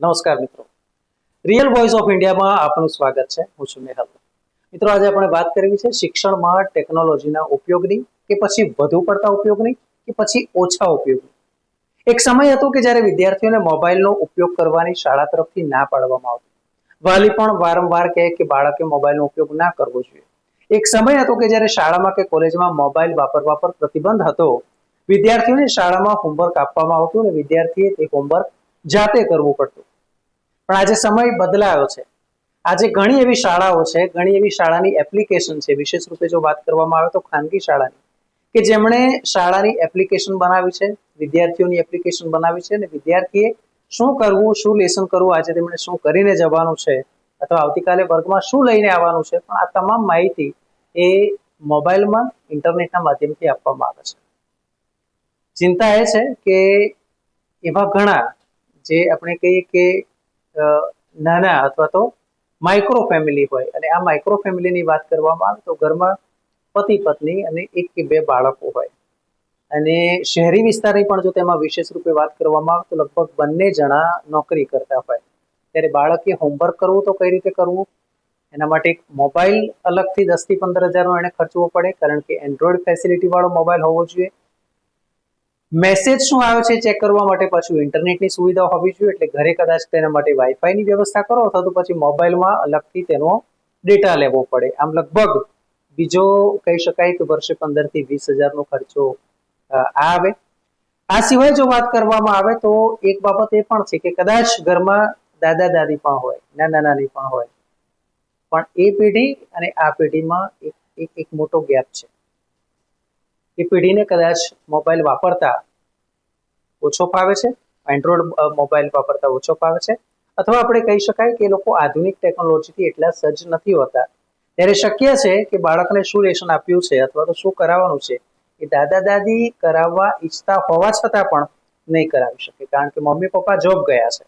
નમસ્કાર મિત્રો. Real voice of ઇન્ડિયામાં આપનું સ્વાગત છે. હું છું નેહલ. મિત્રો, આજે આપણે વાત કરવી છે શિક્ષણમાં ટેકનોલોજીના ઉપયોગની કે પછી વધુ પડતા ઉપયોગની કે પછી ઓછા ઉપયોગની. એક સમય હતો કે જ્યારે વિદ્યાર્થીઓને મોબાઈલનો ઉપયોગ કરવાની શાળા તરફથી ના પાડવામાં આવતી. વાલી પણ વારંવાર કહે કે બાળકે મોબાઈલનો ઉપયોગ ના કરવો જોઈએ. એક સમય હતો કે જ્યારે શાળામાં કે કોલેજમાં મોબાઈલ વાપરવા પર પ્રતિબંધ હતો, વિદ્યાર્થીઓને શાળામાં હોમવર્ક આપવામાં આવતું અને વિદ્યાર્થીએ તે હોમવર્ક જાતે કરવું પડતું. પણ આજે સમય બદલાયો છે. આજે ઘણી એવી શાળાઓ છે, ઘણી એવી શાળાની એપ્લિકેશન છે. વિશેષ રૂપે જો વાત કરવામાં આવે તો ખાનગી શાળાની. કે જેમણે શાળાની એપ્લિકેશન બનાવી છે, વિદ્યાર્થીઓની એપ્લિકેશન બનાવી છે અને વિદ્યાર્થીએ શું કરવું, શું લેસન કરવું, આજે તેમણે શું કરીને જવાનું છે અથવા આવતીકાલે વર્ગમાં શું લઈને આવવાનું છે, પણ આ તમામ માહિતી એ મોબાઈલમાં, ઇન્ટરનેટના માધ્યમથી આપવામાં આવે છે. ચિંતા એ છે કે એવા ઘણા જે આપણે કહીએ કે નાના અથવા તો માઇક્રો ફેમિલી હોય. અને આ માઇક્રો ફેમિલીની વાત કરવામાં આવે તો ઘરમાં પતિ, પત્ની અને એક કે બે બાળકો હોય. અને શહેરી વિસ્તારની પણ જો તેમાં વિશેષ રૂપે વાત કરવામાં આવે તો લગભગ બંને જણા નોકરી કરતા હોય. ત્યારે બાળકે હોમવર્ક કરવું તો કઈ રીતે કરવું? એના માટે એક મોબાઈલ અલગથી દસથી પંદર હજારનો એને ખર્ચવો પડે, કારણ કે એન્ડ્રોઈડ ફેસિલિટી વાળો મોબાઈલ હોવો જોઈએ. મેસેજ શું આવે છે ચેક કરવા માટે પાછું ઇન્ટરનેટની સુવિધા હોવી જોઈએ, એટલે ઘરે કદાચ તેના માટે વાઈફાઈની વ્યવસ્થા કરો અથવા તો પછી મોબાઈલમાં અલગથી તેનો ડેટા લેવો પડે. આમ લગભગ બીજો કહી શકાય કે વર્ષે પંદરથી વીસ હજારનો ખર્ચો આવે. આ સિવાય જો વાત કરવામાં આવે તો એક બાબત એ પણ છે કે કદાચ ઘરમાં દાદા દાદી પણ હોય, નાના નાની પણ હોય. પણ એ પેઢી અને આ પેઢીમાં એક એક મોટો ગેપ છે. એ પેઢીને કદાચ મોબાઈલ વાપરતા ઓછો ફાવે છે એન્ડ્રોઈડ મોબાઈલ વાપરતા ઓછો ફાવે છે, અથવા આપણે કહી શકાય કે એ લોકો આધુનિક ટેકનોલોજીથી એટલા સજ્જ નથી હોતા. ત્યારે શક્ય છે કે બાળકને શું લેશન આપ્યું છે અથવા તો શું કરાવવાનું છે, એ દાદા દાદી કરાવવા ઈચ્છતા હોવા છતાં પણ નહીં કરાવી શકે, કારણ કે મમ્મી પપ્પા જોબ ગયા છે.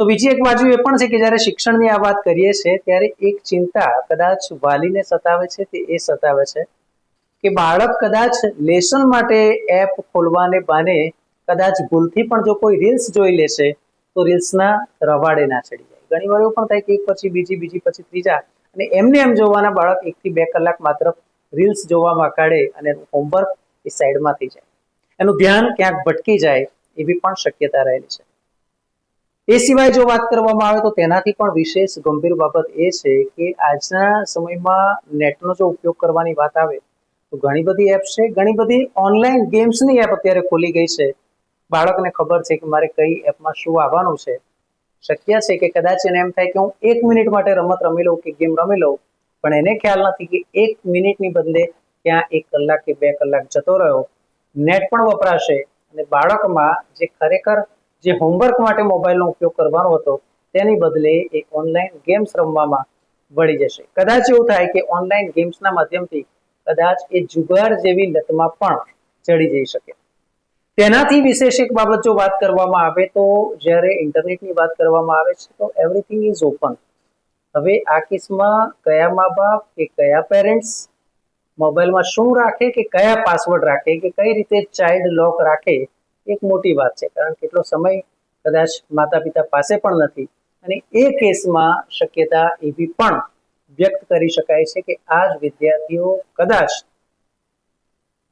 તો બીજી એક બાજુ એ પણ છે કે જ્યારે શિક્ષણની આ વાત કરીએ છીએ ત્યારે એક ચિંતા કદાચ વાલીને સતાવે છે તે એ સતાવે છે. કે બાળક કદાચ લેસન માટે એપ ખોલવાને બાને કદાચ ભૂલથી પણ જો કોઈ રીલ્સ જોઈ લેશે, તો રીલ્સના રવાડે ના ચડી જાય. ઘણી વાર એવું પણ થાય કે એક પછી બીજી બીજી પછી ત્રીજા. અને એમને એમ જોવાના બાળક એકથી બે કલાક માત્ર રીલ્સ જોવામાં કાઢે અને હોમવર્ક એ સાઈડમાં થઈ જાય. એનું ધ્યાન ક્યાંક ભટકી જાય એવી પણ શક્યતા રહેલી છે. એ સિવાય જો વાત કરવામાં આવે તો તેનાથી પણ વિશેષ ગંભીર બાબત એ છે કે આજના સમયમાં નેટનો જો ઉપયોગ કરવાની વાત આવે તો ઘણી બધી એપ છે. ઘણી બધી ઓનલાઈન ગેમ્સની એપ અત્યારે ખોલી ગઈ છે. બાળકને ખબર છે કે મારે કઈ એપમાં શું આવવાનું છે. શક્ય છે કે કદાચ એને એમ થાય કે હું એક મિનિટ માટે રમત રમી લઉં કે ગેમ રમી લઉં. પણ એને ખ્યાલ નથી કે એક મિનિટની બદલે ત્યાં એક કલાક કે બે કલાક જતો રહ્યો. નેટ પણ વપરાશે અને બાળકમાં જે ખરેખર જે હોમવર્ક માટે મોબાઈલનો ઉપયોગ કરવાનો હતો, તેની બદલે એ ઓનલાઈન ગેમ્સ રમવામાં વળી જશે. કદાચ એવું થાય કે ઓનલાઈન ગેમ્સના માધ્યમથી કદાચ એ જુગાર જેવી લતમાં પણ ચડી જઈ શકે. તેનાથી વિશેષ એક બાબત જો વાત કરવામાં આવે તો જ્યારે ઇન્ટરનેટની વાત કરવામાં આવે છે તો એવરીથિંગ ઇઝ ઓપન હવે આ કેસમાં કયા મા બાપ કે કયા પેરેન્ટ્સ મોબાઈલમાં શું રાખે કે કયા પાસવર્ડ રાખે કે કઈ રીતે ચાઇલ્ડ લોક રાખે એક મોટી વાત છે. કારણ કે એટલો સમય કદાચ માતા પિતા પાસે પણ નથી અને એ કેસમાં શક્યતા એવી પણ વ્યક્ત કરી શકાય છે કે આ જ વિદ્યાર્થીઓ કદાચ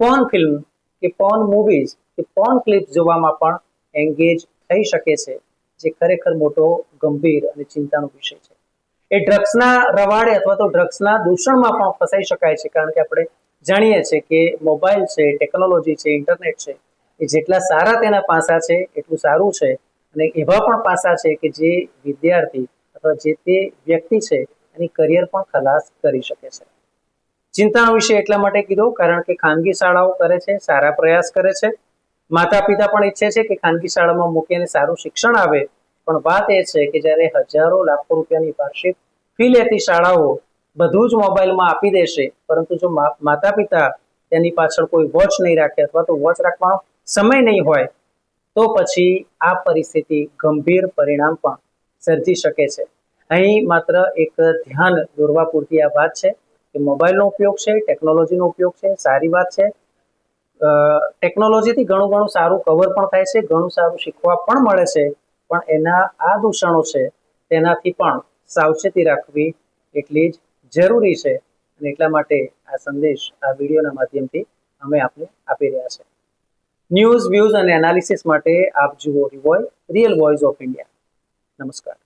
પોન ફિલ્મ કે પોન મૂવીઝ કે પોન ક્લિપ જોવામાં પણ એન્ગેજ થઈ શકે છે, જે ખરેખર મોટો, ગંભીર અને ચિંતાનો વિષય છે. એ ડ્રગ્સના રવાડે અથવા તો ડ્રગ્સના દૂષણમાં પણ ફસાઈ શકાય છે, કારણ કે આપણે જાણીએ છીએ કે મોબાઈલ છે ટેકનોલોજી છે ઇન્ટરનેટ છે, એ જેટલા સારા તેના પાસા છે, એટલું સારું છે. અને એવા પણ પાસા છે કે જે વિદ્યાર્થી અથવા જે તે વ્યક્તિ છે એની કરિયર પણ ખલાસ કરી શકે છે. ચિંતાનો વિષય એટલા માટે કીધો, કારણ કે ખાનગી શાળાઓ કરે છે, સારા પ્રયાસ કરે છે. માતા પિતા પણ ઈચ્છે છે કે ખાનગી શાળામાં મૂકીને સારું શિક્ષણ આવે. પણ વાત એ છે કે જ્યારે હજારો લાખો રૂપિયાની વાર્ષિક ફી લેતી શાળાઓ બધું જ મોબાઈલમાં આપી દેશે, પરંતુ જો માતા પિતા તેની પાછળ કોઈ વોચ નહીં રાખે અથવા તો વોચ રાખવાનો સમય નહીં હોય, તો પછી આ પરિસ્થિતિ ગંભીર પરિણામ પણ સર્જી શકે છે. અહીં માત્ર એક ધ્યાન દોરવા પૂરતી આ વાત છે કે મોબાઈલનો ઉપયોગ છે, ટેકનોલોજીનો ઉપયોગ છે, સારી વાત છે. ટેકનોલોજીથી ઘણું ઘણું સારું કવર પણ થાય છે, ઘણું સારું શીખવા પણ મળે છે, પણ એના આ દૂષણો છે, તેનાથી પણ સાવચેતી રાખવી એટલી જ જરૂરી છે અને એટલા માટે આ સંદેશ, આ વિડીયોના માધ્યમથી અમે આપને આપી રહ્યા છે. ન્યૂઝ, વ્યૂઝ અને એનાલિસિસ માટે આપ જુઓ રિવોય, રિયલ વોઇસ ઓફ ઇન્ડિયા. નમસ્કાર.